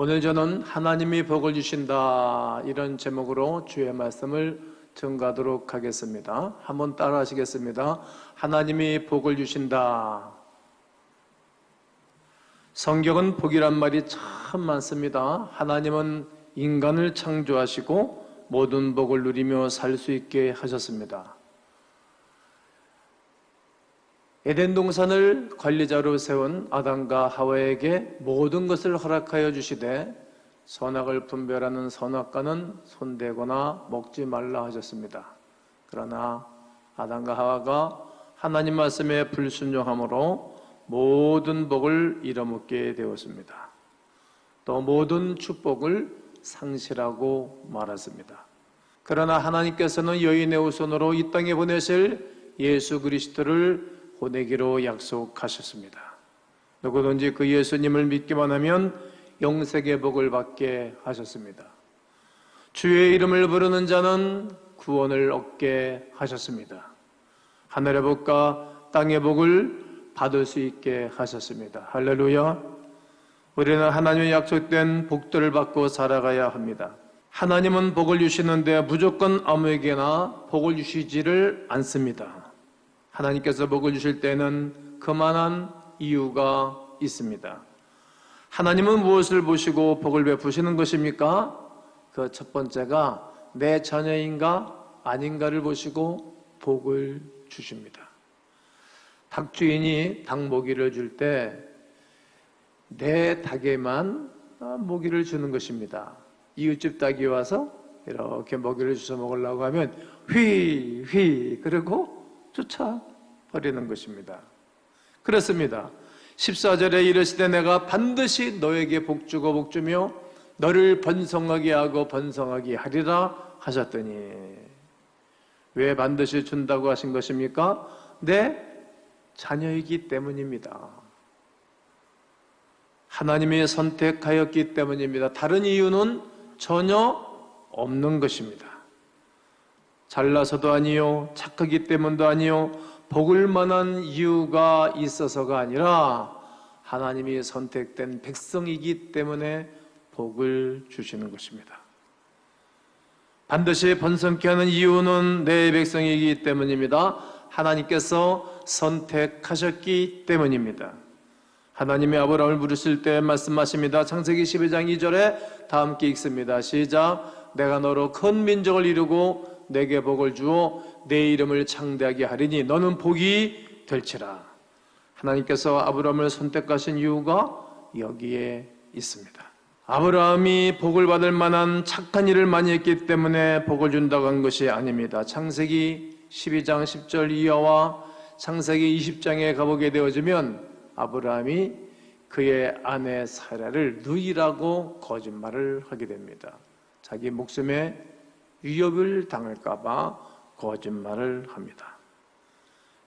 오늘 저는 하나님이 복을 주신다 이런 제목으로 주의 말씀을 증가하도록 하겠습니다. 한번 따라 하시겠습니다. 하나님이 복을 주신다. 성경은 복이란 말이 참 많습니다. 하나님은 인간을 창조하시고 모든 복을 누리며 살 수 있게 하셨습니다. 에덴 동산을 관리자로 세운 아담과 하와에게 모든 것을 허락하여 주시되 선악을 분별하는 선악과는 손대거나 먹지 말라 하셨습니다. 그러나 아담과 하와가 하나님 말씀에 불순종함으로 모든 복을 잃어먹게 되었습니다. 또 모든 축복을 상실하고 말았습니다. 그러나 하나님께서는 여인의 후손으로 이 땅에 보내실 예수 그리스도를 보내기로 약속하셨습니다. 누구든지 그 예수님을 믿기만 하면 영생의 복을 받게 하셨습니다. 주의 이름을 부르는 자는 구원을 얻게 하셨습니다. 하늘의 복과 땅의 복을 받을 수 있게 하셨습니다. 할렐루야. 우리는 하나님의 약속된 복들을 받고 살아가야 합니다. 하나님은 복을 주시는데 무조건 아무에게나 복을 주시지를 않습니다. 하나님께서 복을 주실 때는 그만한 이유가 있습니다. 하나님은 무엇을 보시고 복을 베푸시는 것입니까? 그 첫 번째가 내 자녀인가 아닌가를 보시고 복을 주십니다. 닭 주인이 닭 모기를 줄 때 내 닭에만 모기를 주는 것입니다. 이웃집 닭이 와서 이렇게 먹이를 주워 먹으려고 하면 휘, 휘, 그러고 쫓아 버리는 것입니다. 그렇습니다. 14절에 이르시되 내가 반드시 너에게 복주고 복주며 너를 번성하게 하고 번성하게 하리라 하셨더니 왜 반드시 준다고 하신 것입니까? 내 자녀이기 때문입니다. 하나님이 선택하였기 때문입니다. 다른 이유는 전혀 없는 것입니다. 잘나서도 아니요, 착하기 때문도 아니요, 복을 만한 이유가 있어서가 아니라 하나님이 선택된 백성이기 때문에 복을 주시는 것입니다. 반드시 번성케 하는 이유는 내 백성이기 때문입니다. 하나님께서 선택하셨기 때문입니다. 하나님이 아브라함을 부르실 때 말씀하십니다. 창세기 12장 2절에 다 함께 읽습니다. 시작. 내가 너로 큰 민족을 이루고 내게 복을 주어 내 이름을 창대하게 하리니 너는 복이 될지라. 하나님께서 아브라함을 선택하신 이유가 여기에 있습니다. 아브라함이 복을 받을 만한 착한 일을 많이 했기 때문에 복을 준다고 한 것이 아닙니다. 창세기 12장 10절 이하와 창세기 20장에 가보게 되어지면 아브라함이 그의 아내 사라를 누이라고 거짓말을 하게 됩니다. 자기 목숨에 위협을 당할까봐 거짓말을 합니다.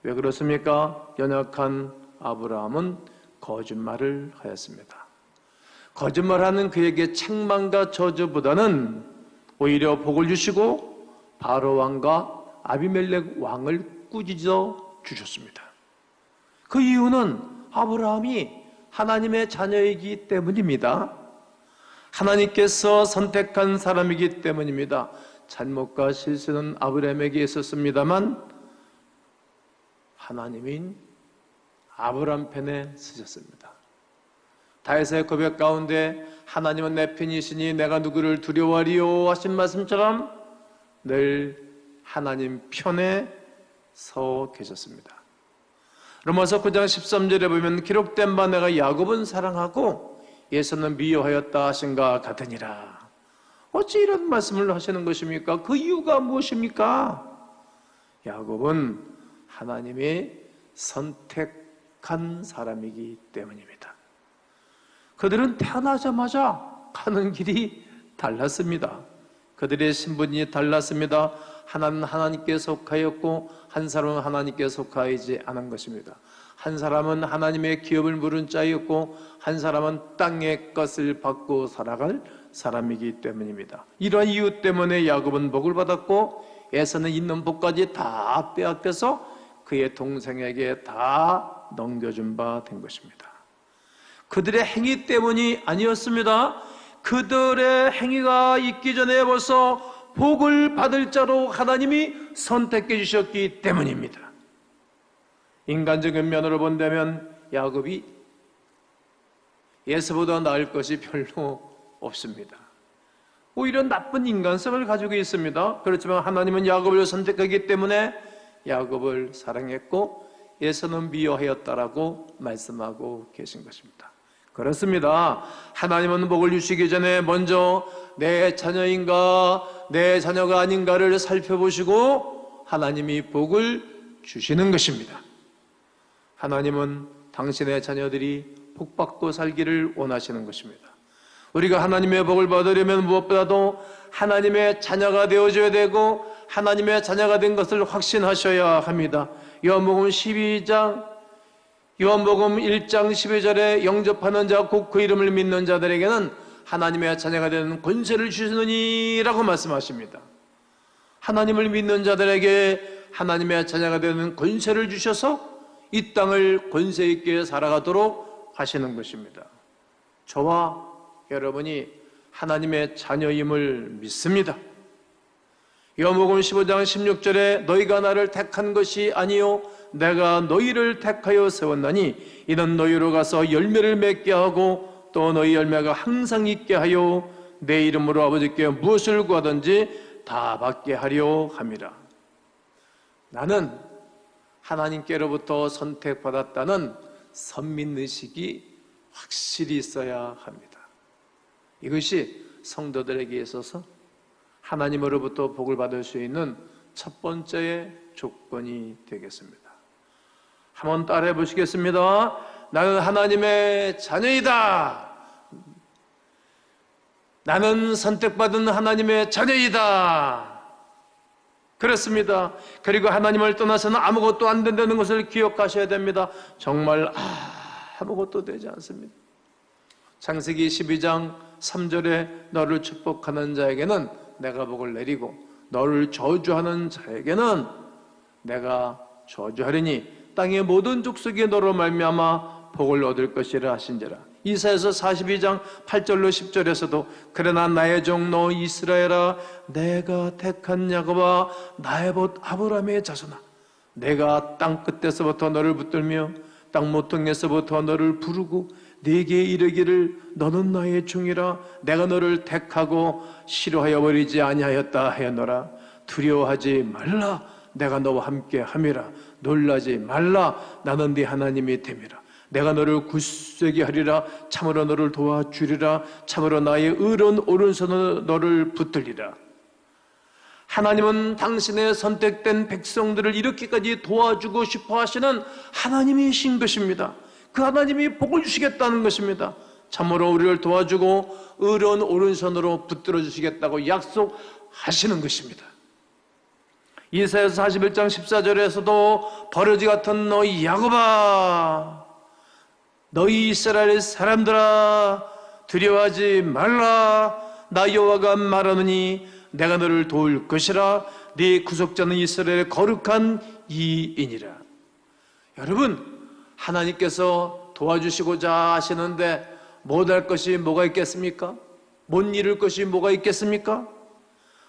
왜 그렇습니까? 연약한 아브라함은 거짓말을 하였습니다. 거짓말하는 그에게 책망과 저주보다는 오히려 복을 주시고 바로 왕과 아비멜렉 왕을 꾸짖어 주셨습니다. 그 이유는 아브라함이 하나님의 자녀이기 때문입니다. 하나님께서 선택한 사람이기 때문입니다. 잘못과 실수는 아브라함에게 있었습니다만 하나님인 아브라함 편에 쓰셨습니다. 다윗의 고백 가운데 하나님은 내 편이시니 내가 누구를 두려워하리요 하신 말씀처럼 늘 하나님 편에 서 계셨습니다. 로마서 9장 13절에 보면 기록된 바 내가 야곱은 사랑하고 예수는 미워하였다 하신가 같으니라. 어찌 이런 말씀을 하시는 것입니까? 그 이유가 무엇입니까? 야곱은 하나님의 선택한 사람이기 때문입니다. 그들은 태어나자마자 가는 길이 달랐습니다. 그들의 신분이 달랐습니다. 하나는 하나님께 속하였고 한 사람은 하나님께 속하지 않은 것입니다. 한 사람은 하나님의 기업을 물은 자였고 한 사람은 땅의 것을 받고 살아갈 사람이기 때문입니다. 이러한 이유 때문에 야곱은 복을 받았고 에서는 있는 복까지 다 빼앗겨서 그의 동생에게 다 넘겨준 바 된 것입니다. 그들의 행위 때문이 아니었습니다. 그들의 행위가 있기 전에 벌써 복을 받을 자로 하나님이 선택해 주셨기 때문입니다. 인간적인 면으로 본다면 야곱이 예수보다 나을 것이 별로 없습니다. 오히려 나쁜 인간성을 가지고 있습니다. 그렇지만 하나님은 야곱을 선택하기 때문에 야곱을 사랑했고 예수는 미워하였다라고 말씀하고 계신 것입니다. 그렇습니다. 하나님은 복을 주시기 전에 먼저 내 자녀인가 내 자녀가 아닌가를 살펴보시고 하나님이 복을 주시는 것입니다. 하나님은 당신의 자녀들이 복받고 살기를 원하시는 것입니다. 우리가 하나님의 복을 받으려면 무엇보다도 하나님의 자녀가 되어줘야 되고 하나님의 자녀가 된 것을 확신하셔야 합니다. 요한복음 12장 요한복음 1장 12절에 영접하는 자 곧 그 이름을 믿는 자들에게는 하나님의 자녀가 되는 권세를 주시느니라고 말씀하십니다. 하나님을 믿는 자들에게 하나님의 자녀가 되는 권세를 주셔서 이 땅을 권세 있게 살아가도록 하시는 것입니다. 저와 여러분이 하나님의 자녀임을 믿습니다. 요한복음 15장 16절에 너희가 나를 택한 것이 아니요 내가 너희를 택하여 세웠나니 이는 너희로 가서 열매를 맺게 하고 또 너희 열매가 항상 있게 하여 내 이름으로 아버지께 무엇을 구하든지 다 받게 하려 함이라. 나는 하나님께로부터 선택받았다는 선민의식이 확실히 있어야 합니다. 이것이 성도들에게 있어서 하나님으로부터 복을 받을 수 있는 첫 번째의 조건이 되겠습니다. 한번 따라해 보시겠습니다. 나는 하나님의 자녀이다. 나는 선택받은 하나님의 자녀이다. 그렇습니다. 그리고 하나님을 떠나서는 아무것도 안 된다는 것을 기억하셔야 됩니다. 정말 아무것도 되지 않습니다. 창세기 12장 3절에 너를 축복하는 자에게는 내가 복을 내리고 너를 저주하는 자에게는 내가 저주하리니 땅의 모든 족속이 너로 말미암아 복을 얻을 것이라 하신지라. 이사에서 42장 8절로 10절에서도 그러나 나의 종너 이스라엘아 내가 택한 야곱아 나의 봇 아브라함의 자손아 내가 땅 끝에서부터 너를 붙들며 땅 모퉁에서부터 너를 부르고 네게 이르기를 너는 나의 종이라 내가 너를 택하고 싫어하여 버리지 아니하였다 하였노라. 두려워하지 말라. 내가 너와 함께 함이라. 놀라지 말라. 나는 네 하나님이 됨이라. 내가 너를 굳세게 하리라. 참으로 너를 도와주리라. 참으로 나의 의로운 오른손으로 너를 붙들리라. 하나님은 당신의 선택된 백성들을 이렇게까지 도와주고 싶어 하시는 하나님이신 것입니다. 그 하나님이 복을 주시겠다는 것입니다. 참으로 우리를 도와주고 의로운 오른손으로 붙들어 주시겠다고 약속하시는 것입니다. 이사야서 41장 14절에서도 버러지 같은 너희 야곱아 너희 이스라엘 사람들아 두려워하지 말라 나 여호와가 말하느니 내가 너를 도울 것이라 네 구속자는 이스라엘의 거룩한 이인이라 여러분 하나님께서 도와주시고자 하시는데 못할 것이 뭐가 있겠습니까? 못 이룰 것이 뭐가 있겠습니까?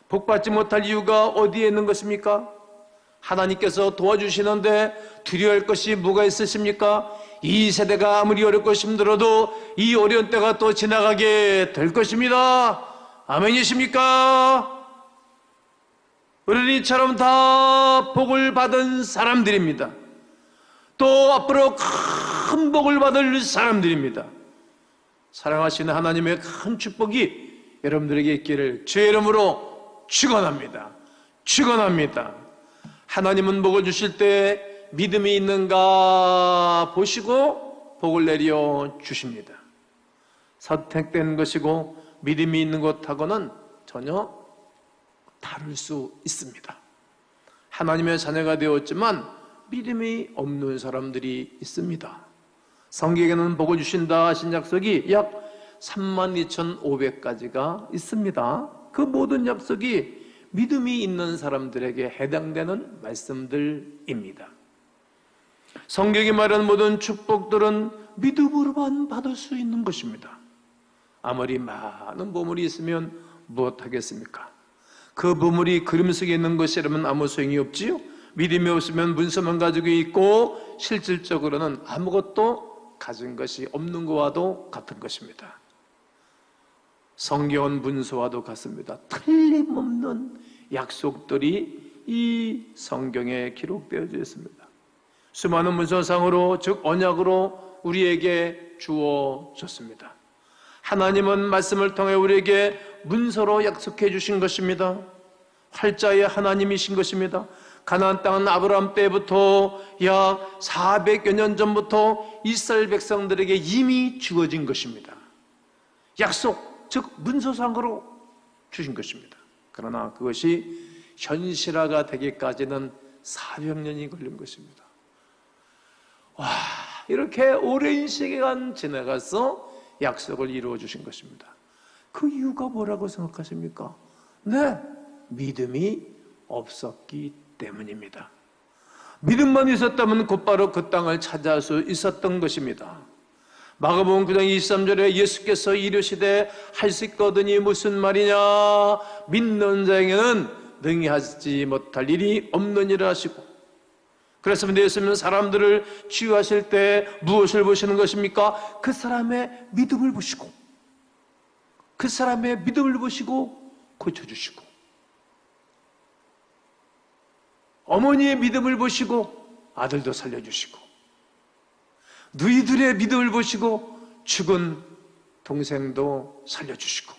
복받지 못할 이유가 어디에 있는 것입니까? 하나님께서 도와주시는데 두려워할 것이 뭐가 있으십니까? 이 세대가 아무리 어렵고 힘들어도 이 어려운 때가 또 지나가게 될 것입니다. 아멘이십니까? 어린이처럼 다 복을 받은 사람들입니다. 또 앞으로 큰 복을 받을 사람들입니다. 사랑하시는 하나님의 큰 축복이 여러분들에게 있기를 주의 이름으로 축원합니다. 축원합니다. 하나님은 복을 주실 때 믿음이 있는가 보시고 복을 내려 주십니다. 선택된 것이고 믿음이 있는 것하고는 전혀 다를 수 있습니다. 하나님의 자녀가 되었지만 믿음이 없는 사람들이 있습니다. 성경에는 복을 주신다 하신 약속이 약 32,500가지가 있습니다. 그 모든 약속이 믿음이 있는 사람들에게 해당되는 말씀들입니다. 성경이 말하는 모든 축복들은 믿음으로만 받을 수 있는 것입니다. 아무리 많은 보물이 있으면 무엇하겠습니까? 그 보물이 그림 속에 있는 것이라면 아무 소용이 없지요. 믿음이 없으면 문서만 가지고 있고 실질적으로는 아무것도 가진 것이 없는 것과도 같은 것입니다. 성경은 문서와도 같습니다. 틀림없는 약속들이 이 성경에 기록되어져 있습니다. 수많은 문서상으로 즉 언약으로 우리에게 주어졌습니다. 하나님은 말씀을 통해 우리에게 문서로 약속해 주신 것입니다. 활자의 하나님이신 것입니다. 가나안 땅은 아브라함 때부터 약 400여 년 전부터 이스라엘 백성들에게 이미 주어진 것입니다. 약속, 즉 문서상으로 주신 것입니다. 그러나 그것이 현실화가 되기까지는 400년이 걸린 것입니다. 와, 이렇게 오랜 시간 지나가서 약속을 이루어 주신 것입니다. 그 이유가 뭐라고 생각하십니까? 네, 믿음이 없었기 때문입니다. 믿음만 있었다면 곧바로 그 땅을 찾아올 수 있었던 것입니다. 마가복음 9장 23절에 예수께서 이르시되 할 수 있거든이 무슨 말이냐 믿는 자에게는 능히 하지 못할 일이 없느니라 하시고 그래서 예수님은 사람들을 치유하실 때 무엇을 보시는 것입니까? 그 사람의 믿음을 보시고 그 사람의 믿음을 보시고 고쳐주시고 어머니의 믿음을 보시고 아들도 살려주시고 너희들의 믿음을 보시고 죽은 동생도 살려주시고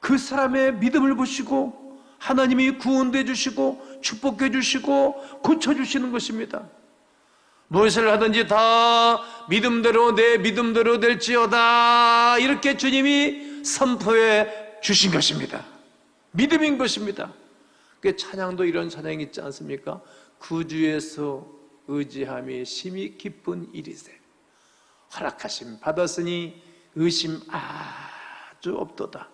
그 사람의 믿음을 보시고 하나님이 구원해 주시고 축복해 주시고 고쳐 주시는 것입니다. 무엇을 하든지 다 믿음대로 내 믿음대로 될지어다 이렇게 주님이 선포해 주신 것입니다. 믿음인 것입니다. 그 찬양도 이런 찬양이 있지 않습니까? 구주에서 의지함이 심히 기쁜 일이세. 허락하심 받았으니 의심 아주 없도다.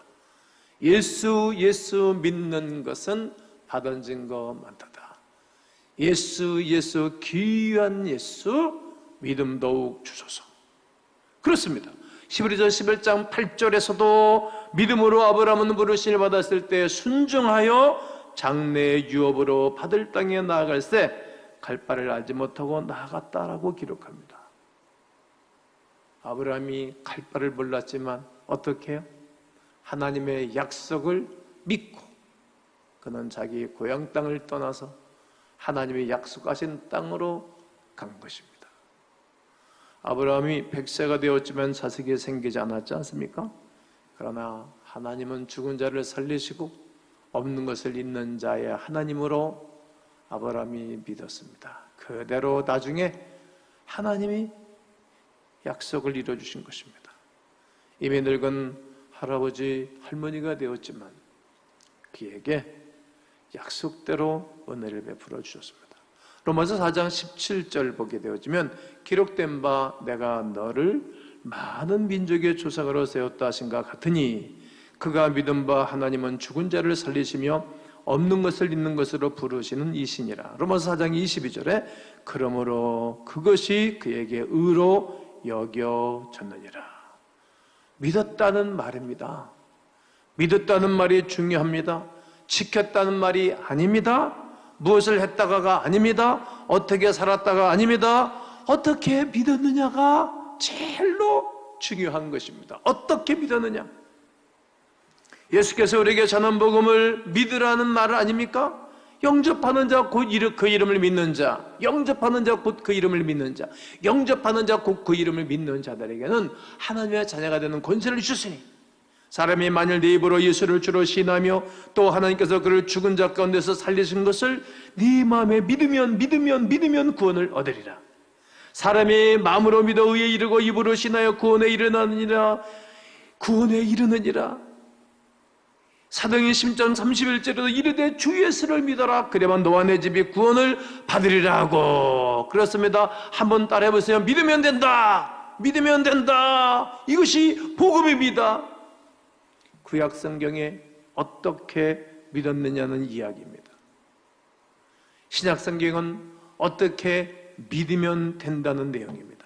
예수 예수 믿는 것은 받은 증거 많다다. 예수 예수 귀한 예수 믿음 더욱 주소서. 그렇습니다. 11절 11장 8절에서도 믿음으로 아브라함은 부르심을 받았을 때 순종하여 장래 유업으로 받을 땅에 나아갈 때갈 바를 알지 못하고 나아갔다라고 기록합니다. 아브라함이 갈 바를 몰랐지만 어떻게 해요? 하나님의 약속을 믿고 그는 자기 고향 땅을 떠나서 하나님의 약속하신 땅으로 간 것입니다. 아브라함이 백세가 되었지만 자식이 생기지 않았지 않습니까? 그러나 하나님은 죽은 자를 살리시고 없는 것을 있는 자의 하나님으로 아브라함이 믿었습니다. 그대로 나중에 하나님이 약속을 이루어 주신 것입니다. 이미 늙은 할아버지 할머니가 되었지만 그에게 약속대로 은혜를 베풀어 주셨습니다. 로마서 4장 17절 보게 되어지면 기록된 바 내가 너를 많은 민족의 조상으로 세웠다 하신가 같으니 그가 믿은 바 하나님은 죽은 자를 살리시며 없는 것을 있는 것으로 부르시는 이신이라. 로마서 4장 22절에 그러므로 그것이 그에게 의로 여겨졌느니라. 믿었다는 말입니다. 믿었다는 말이 중요합니다. 지켰다는 말이 아닙니다. 무엇을 했다가가 아닙니다. 어떻게 살았다가 아닙니다. 어떻게 믿었느냐가 제일로 중요한 것입니다. 어떻게 믿었느냐? 예수께서 우리에게 전한 복음을 믿으라는 말 아닙니까? 영접하는 자 곧 그 이름을 믿는 자, 영접하는 자 곧 그 이름을 믿는 자, 영접하는 자 곧 그 이름을 믿는 자들에게는 하나님의 자녀가 되는 권세를 주시니 사람이 만일 네 입으로 예수를 주로 신하며 또 하나님께서 그를 죽은 자 가운데서 살리신 것을 네 마음에 믿으면 믿으면 믿으면 구원을 얻으리라. 사람이 마음으로 믿어 의에 이르고 입으로 신하여 구원에 이르느니라 구원에 이르느니라 사도행 10장 31절에도 이르되 주 예수를 믿어라. 그래만 너와 내 집이 구원을 받으리라 고. 그렇습니다. 한번 따라해 보세요. 믿으면 된다. 믿으면 된다. 이것이 복음입니다. 구약 성경에 어떻게 믿었느냐는 이야기입니다. 신약 성경은 어떻게 믿으면 된다는 내용입니다.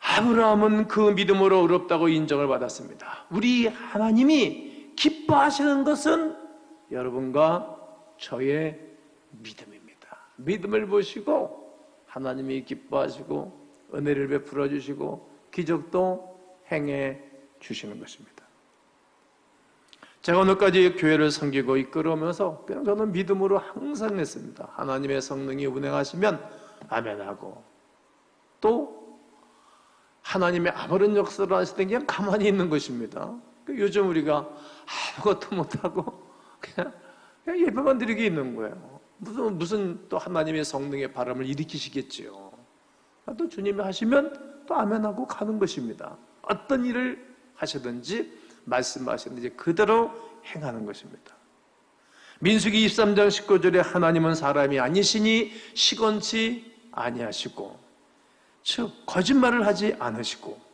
아브라함은 그 믿음으로 어렵다고 인정을 받았습니다. 우리 하나님이 기뻐하시는 것은 여러분과 저의 믿음입니다. 믿음을 보시고 하나님이 기뻐하시고 은혜를 베풀어 주시고 기적도 행해 주시는 것입니다. 제가 오늘까지 교회를 섬기고 이끌어오면서 그냥 저는 믿음으로 항상 했습니다. 하나님의 성능이 운행하시면 아멘하고 또 하나님의 아무런 역사를 하시던 그냥 가만히 있는 것입니다. 그 요즘 우리가 아무것도 못하고 그냥, 그냥 예배만 드리게 있는 거예요. 무슨 무슨 또 하나님의 성능의 바람을 일으키시겠지요. 또 주님이 하시면 또 아멘하고 가는 것입니다. 어떤 일을 하시든지 말씀하시는지 그대로 행하는 것입니다. 민수기 23장 19절에 하나님은 사람이 아니시니 시건치 아니하시고 즉 거짓말을 하지 않으시고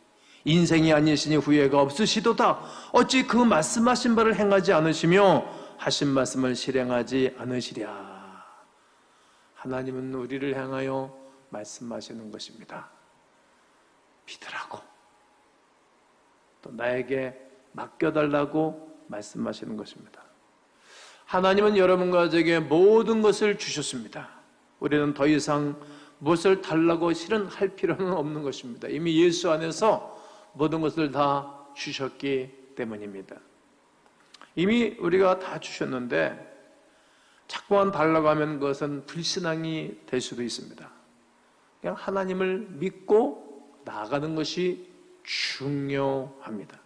인생이 아니시니 후회가 없으시도다 어찌 그 말씀하신 바를 행하지 않으시며 하신 말씀을 실행하지 않으시랴 하나님은 우리를 향하여 말씀하시는 것입니다. 믿으라고 또 나에게 맡겨달라고 말씀하시는 것입니다. 하나님은 여러분과 저에게 모든 것을 주셨습니다. 우리는 더 이상 무엇을 달라고 실은 할 필요는 없는 것입니다. 이미 예수 안에서 모든 것을 다 주셨기 때문입니다. 이미 우리가 다 주셨는데 자꾸만 달라고 하면 그것은 불신앙이 될 수도 있습니다. 그냥 하나님을 믿고 나아가는 것이 중요합니다.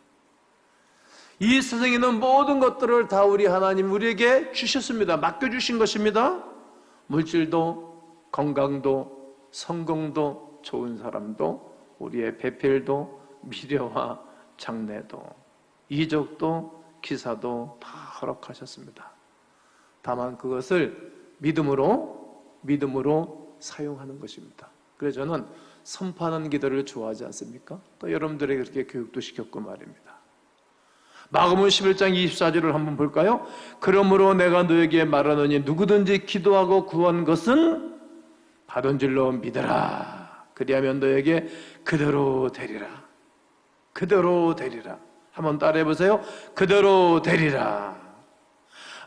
이 세상에 는 모든 것들을 다 우리 하나님 우리에게 주셨습니다. 맡겨주신 것입니다. 물질도, 건강도, 성공도, 좋은 사람도, 우리의 배필도, 미래와 장래도, 이적도, 기사도 다 허락하셨습니다. 다만 그것을 믿음으로, 믿음으로 사용하는 것입니다. 그래서 저는 선포하는 기도를 좋아하지 않습니까? 또 여러분들에게 그렇게 교육도 시켰고 말입니다. 마가복음 11장 24절을 한번 볼까요? 그러므로 내가 너에게 말하노니 누구든지 기도하고 구한 것은 받은 줄로 믿어라. 그리하면 너에게 그대로 되리라. 그대로 되리라. 한번 따라해 보세요. 그대로 되리라.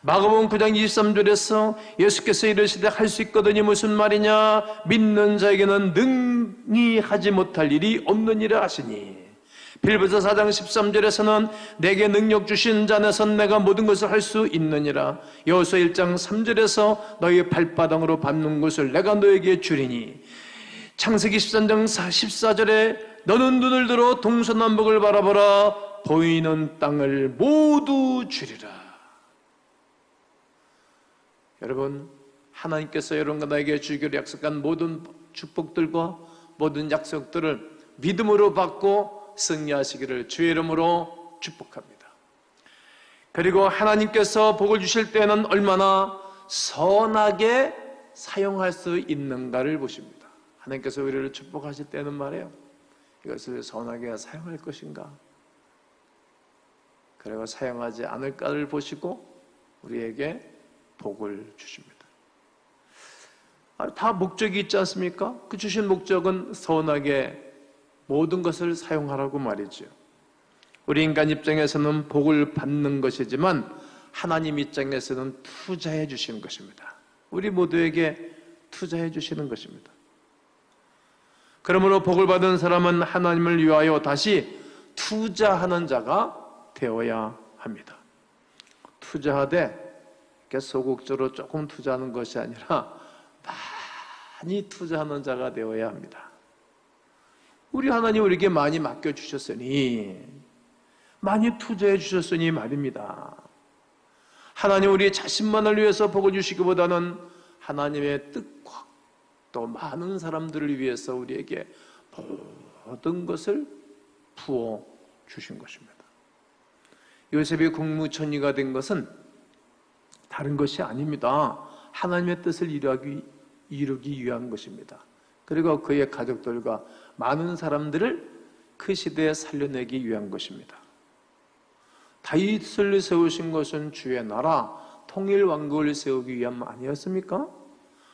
마가복음 9장 23절에서 예수께서 이르시되 할 수 있거든요 무슨 말이냐 믿는 자에게는 능히 하지 못할 일이 없느니라 하시니 빌보서 4장 13절에서는 내게 능력 주신 자네서 내가 모든 것을 할 수 있느니라 여호수 1장 3절에서 너희 발바닥으로 밟는 것을 내가 너에게 주리니 창세기 13장 14절에 너는 눈을 들어 동서남북을 바라보라 보이는 땅을 모두 주리라 여러분 하나님께서 여러분과 나에게 주기로 약속한 모든 축복들과 모든 약속들을 믿음으로 받고 승리하시기를 주의 이름으로 축복합니다. 그리고 하나님께서 복을 주실 때는 얼마나 선하게 사용할 수 있는가를 보십니다. 하나님께서 우리를 축복하실 때는 말이에요. 이것을 선하게 사용할 것인가? 그리고 사용하지 않을까를 보시고 우리에게 복을 주십니다. 아, 다 목적이 있지 않습니까? 그 주신 목적은 선하게 모든 것을 사용하라고 말이죠. 우리 인간 입장에서는 복을 받는 것이지만 하나님 입장에서는 투자해 주시는 것입니다. 우리 모두에게 투자해 주시는 것입니다. 그러므로 복을 받은 사람은 하나님을 위하여 다시 투자하는 자가 되어야 합니다. 투자하되 소극적으로 조금 투자하는 것이 아니라 많이 투자하는 자가 되어야 합니다. 우리 하나님 우리에게 많이 맡겨 주셨으니, 많이 투자해 주셨으니 말입니다. 하나님 우리 자신만을 위해서 복을 주시기보다는 하나님의 뜻과 또 많은 사람들을 위해서 우리에게 모든 것을 부어 주신 것입니다. 요셉이 국무총리가 된 것은 다른 것이 아닙니다. 하나님의 뜻을 이루기, 이루기 위한 것입니다. 그리고 그의 가족들과 많은 사람들을 그 시대에 살려내기 위한 것입니다. 다윗을 세우신 것은 주의 나라, 통일 왕국을 세우기 위함 아니었습니까?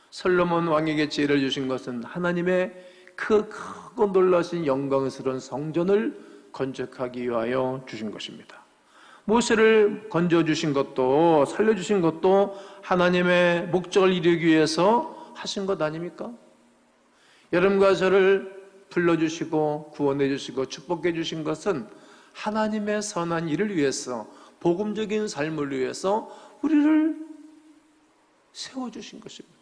솔로몬 왕에게 지혜를 주신 것은 하나님의 그 크고 놀라신 영광스러운 성전을 건축하기 위하여 주신 것입니다. 모세를 건져 주신 것도 살려 주신 것도 하나님의 목적을 이루기 위해서 하신 것 아닙니까? 여러분과 저를 불러 주시고 구원해 주시고 축복해 주신 것은 하나님의 선한 일을 위해서 복음적인 삶을 위해서 우리를 세워 주신 것입니다.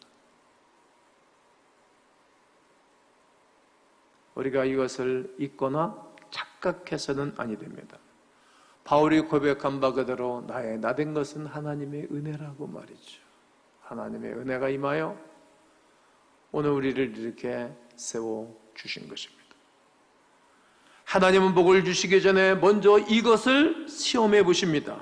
우리가 이것을 잊거나 착각해서는 아니 됩니다. 바울이 고백한 바 그대로 나의 나 된 것은 하나님의 은혜라고 말이죠. 하나님의 은혜가 임하여 오늘 우리를 이렇게 세워 주신 것입니다. 하나님은 복을 주시기 전에 먼저 이것을 시험해 보십니다.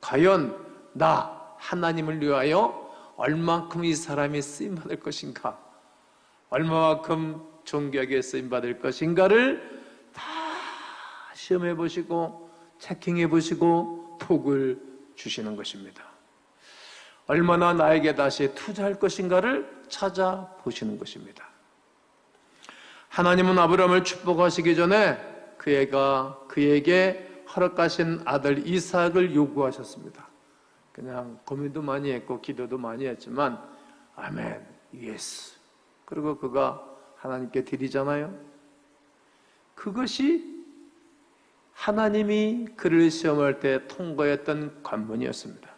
과연 나 하나님을 위하여 얼만큼 이 사람이 쓰임 받을 것인가? 얼마만큼 존귀하게 쓰임 받을 것인가를 다 시험해 보시고 체킹해 보시고 복을 주시는 것입니다. 얼마나 나에게 다시 투자할 것인가를 찾아보시는 것입니다. 하나님은 아브라함을 축복하시기 전에 그애가 그에게 허락하신 아들 이삭을 요구하셨습니다. 그냥 고민도 많이 했고 기도도 많이 했지만 아멘, 예스. 그리고 그가 하나님께 드리잖아요. 그것이 하나님이 그를 시험할 때 통과했던 관문이었습니다.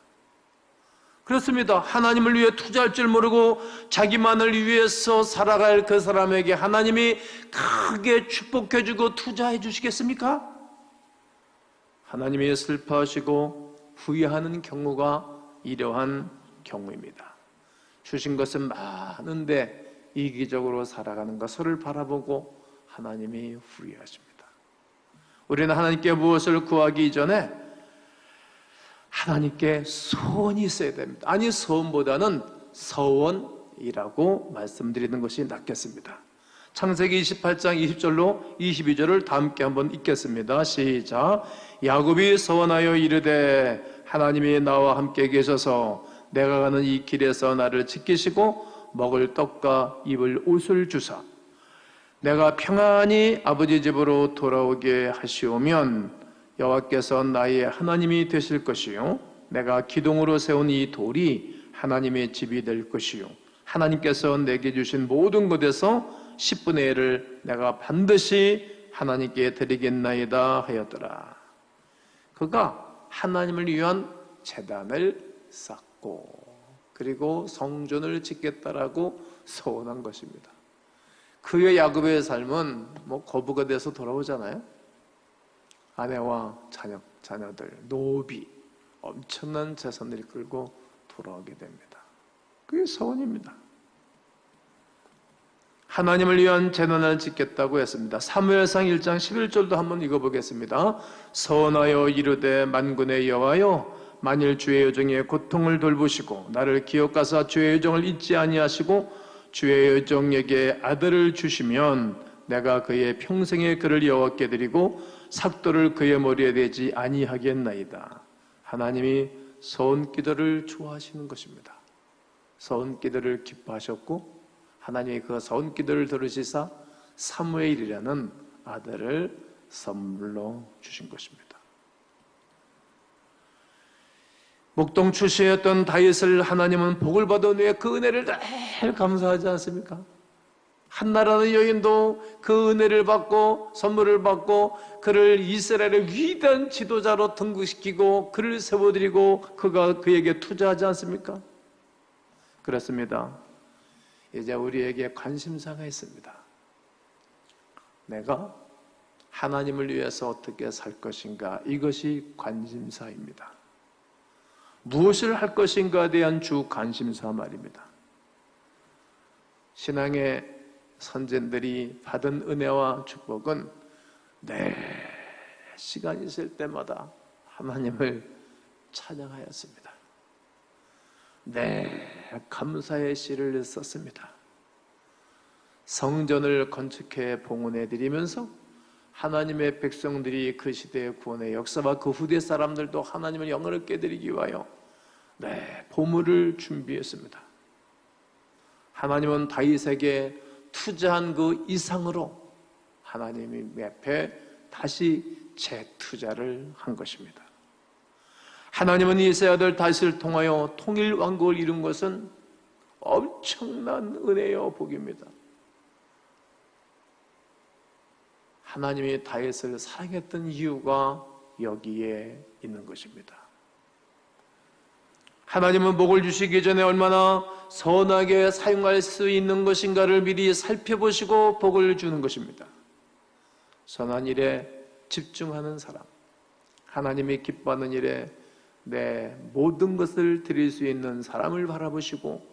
그렇습니다. 하나님을 위해 투자할 줄 모르고 자기만을 위해서 살아갈 그 사람에게 하나님이 크게 축복해주고 투자해 주시겠습니까? 하나님이 슬퍼하시고 후회하는 경우가 이러한 경우입니다. 주신 것은 많은데 이기적으로 살아가는 것을 바라보고 하나님이 후회하십니다. 우리는 하나님께 무엇을 구하기 이전에 하나님께 소원이 있어야 됩니다. 아니 소원보다는 서원이라고 말씀드리는 것이 낫겠습니다. 창세기 28장 20절로 22절을 다 함께 한번 읽겠습니다. 시작. 야곱이 서원하여 이르되 하나님이 나와 함께 계셔서 내가 가는 이 길에서 나를 지키시고 먹을 떡과 입을 옷을 주사. 내가 평안히 아버지 집으로 돌아오게 하시오면 여호와께서 나의 하나님이 되실 것이요. 내가 기둥으로 세운 이 돌이 하나님의 집이 될 것이요. 하나님께서 내게 주신 모든 것에서 10분의 1을 내가 반드시 하나님께 드리겠나이다 하였더라. 그가 하나님을 위한 재단을 쌓고 그리고 성전을 짓겠다라고 소원한 것입니다. 그의 야곱의 삶은 뭐 거부가 돼서 돌아오잖아요. 아내와 자녀, 자녀들, 노비, 엄청난 재산을 끌고 돌아오게 됩니다. 그게 서원입니다. 하나님을 위한 재단을 짓겠다고 했습니다. 사무엘상 1장 11절도 한번 읽어보겠습니다. 서원하여 이르되 만군의 여호와여 만일 주의 여정에 고통을 돌보시고 나를 기억하사 주의 여정을 잊지 아니하시고 주의 여정에게 아들을 주시면 내가 그의 평생의 그를 여호와께 드리고 삭도를 그의 머리에 대지 아니하겠나이다. 하나님이 서운 기도를 좋아하시는 것입니다. 서운 기도를 기뻐하셨고 하나님이 그 서운 기도를 들으시사 사무엘이라는 아들을 선물로 주신 것입니다. 목동 출신이었던 다윗을 하나님은 복을 받은 후에 그 은혜를 늘 감사하지 않습니까? 한나라는 여인도 그 은혜를 받고 선물을 받고 그를 이스라엘의 위대한 지도자로 등극시키고 그를 세워드리고 그가 그에게 투자하지 않습니까? 그렇습니다. 이제 우리에게 관심사가 있습니다. 내가 하나님을 위해서 어떻게 살 것인가 이것이 관심사입니다. 무엇을 할 것인가에 대한 주 관심사 말입니다. 신앙의 선진들이 받은 은혜와 축복은 내 시간 있을 때마다 하나님을 찬양하였습니다. 네, 감사의 시를 썼습니다. 성전을 건축해 봉헌해 드리면서 하나님의 백성들이 그 시대의 구원의 역사와 그 후대 사람들도 하나님을 영어롭게 드리기 위하여 네, 보물을 준비했습니다. 하나님은 다윗에게 투자한 그 이상으로 하나님이 앞에 다시 재투자를 한 것입니다. 하나님은 이세 아들 다윗을 통하여 통일 왕국을 이룬 것은 엄청난 은혜요 복입니다. 하나님이 다윗을 사랑했던 이유가 여기에 있는 것입니다. 하나님은 복을 주시기 전에 얼마나 선하게 사용할 수 있는 것인가를 미리 살펴보시고 복을 주는 것입니다. 선한 일에 집중하는 사람, 하나님이 기뻐하는 일에 내 모든 것을 드릴 수 있는 사람을 바라보시고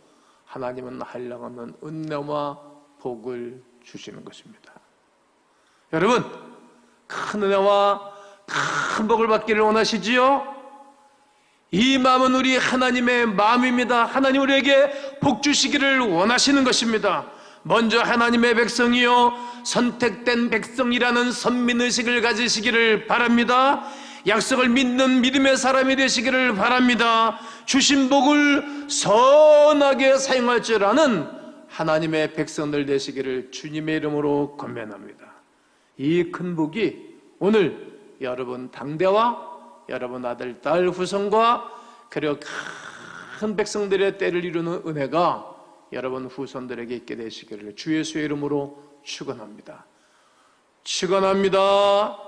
하나님은 한량없는 은혜와 복을 주시는 것입니다. 여러분, 큰 은혜와 큰 복을 받기를 원하시지요? 이 마음은 우리 하나님의 마음입니다. 하나님 우리에게 복 주시기를 원하시는 것입니다. 먼저 하나님의 백성이요 선택된 백성이라는 선민 의식을 가지시기를 바랍니다. 약속을 믿는 믿음의 사람이 되시기를 바랍니다. 주신 복을 선하게 사용할 줄 아는 하나님의 백성들 되시기를 주님의 이름으로 권면합니다. 이 큰 복이 오늘 여러분 당대와 여러분 아들, 딸, 후손과 그리고 큰 백성들의 때를 이루는 은혜가 여러분 후손들에게 있게 되시기를 주 예수의 이름으로 축원합니다. 축원합니다.